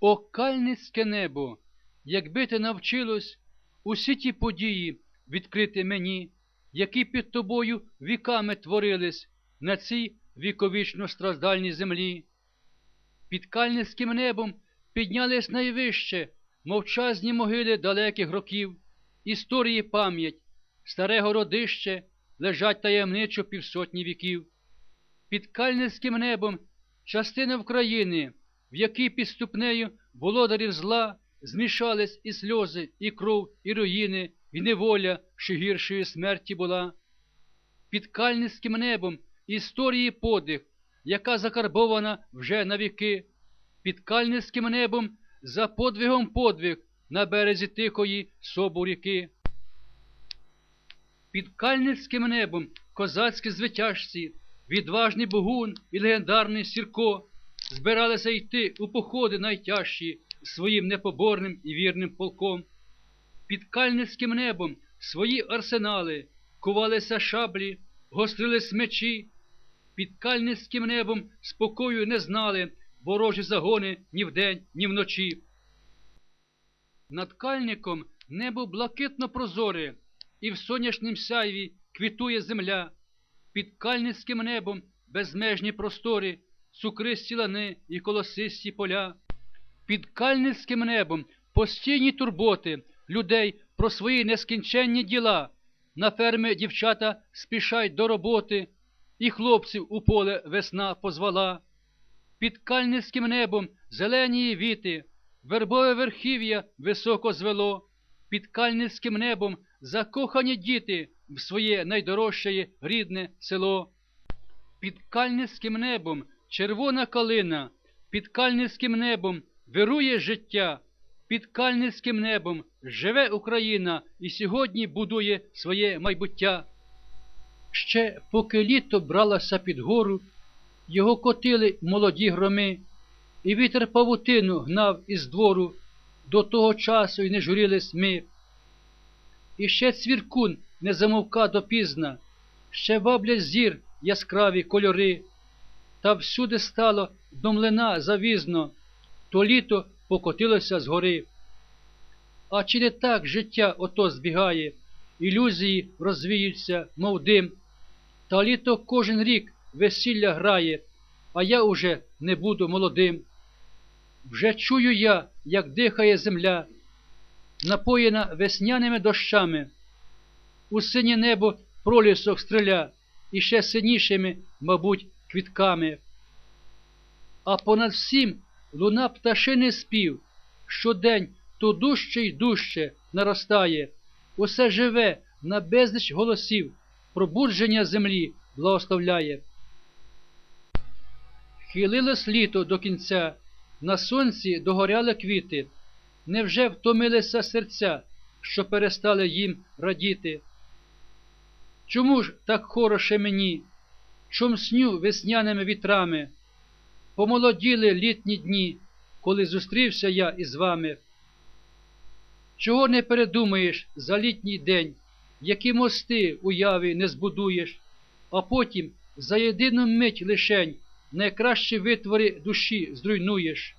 О, кальницьке небо, якби ти навчилось усі ті події відкрити мені, які під тобою віками творились на цій віковічно страждальній землі. Під кальницьким небом піднялись найвище мовчазні могили далеких років, історії пам'ять, старе городище лежать таємничо півсотні віків. Під кальницьким небом частина України, в якій під ступнею володарів зла змішались і сльози, і кров, і руїни, і неволя, що гіршої смерті була. Під кальницьким небом історії подих, яка закарбована вже на віки, під кальницьким небом за подвигом подвиг на березі тихої собу ріки. Під кальницьким небом козацькі звитяжці, відважний богун і легендарний Сірко збиралися йти у походи найтяжчі своїм непоборним і вірним полком. Під кальницьким небом свої арсенали кувалися шаблі, гострились мечі, під кальницьким небом спокою не знали ворожі загони ні вдень, ні вночі. Над кальником небо блакитно прозоре, і в сонячнім сяйві квітує земля, під кальницьким небом безмежні простори, цукристі лани і колосисті поля, під кальницьким небом постійні турботи людей про свої нескінченні діла. На ферми дівчата спішають до роботи, і хлопців у поле весна позвала. Під кальницьким небом зелені віти, вербове верхів'я високо звело, під кальницьким небом закохані діти в своє найдорожче рідне село. Під кальницьким небом червона калина, під кальницьким небом вирує життя, під кальницьким небом живе Україна і сьогодні будує своє майбуття. Ще поки літо бралося під гору, його котили молоді громи, і вітер павутину гнав із двору, до того часу й не журились ми. І ще цвіркун не замовка допізна, ще ваблять зір яскраві кольори, та всюди стало до млина завізно, то літо покотилося згори. А чи не так життя ото збігає, ілюзії розвіються, мов дим, та літо кожен рік весілля грає, а я уже не буду молодим. Вже чую я, як дихає земля, напоєна весняними дощами, у синє небо пролісок стреля і ще синішими, мабуть, квітками. А понад всім луна пташини спів, щодень то дужче й дужче наростає, усе живе на безліч голосів, пробудження землі благословляє. Хилилось літо до кінця, на сонці догоряли квіти. Невже втомилися серця, що перестали їм радіти? Чому ж так хороше мені? Чом сню весняними вітрами? Помолоділи літні дні, коли зустрівся я із вами. Чого не передумаєш за літній день, які мости уяви не збудуєш, а потім за єдину мить лишень найкращі витвори душі зруйнуєш?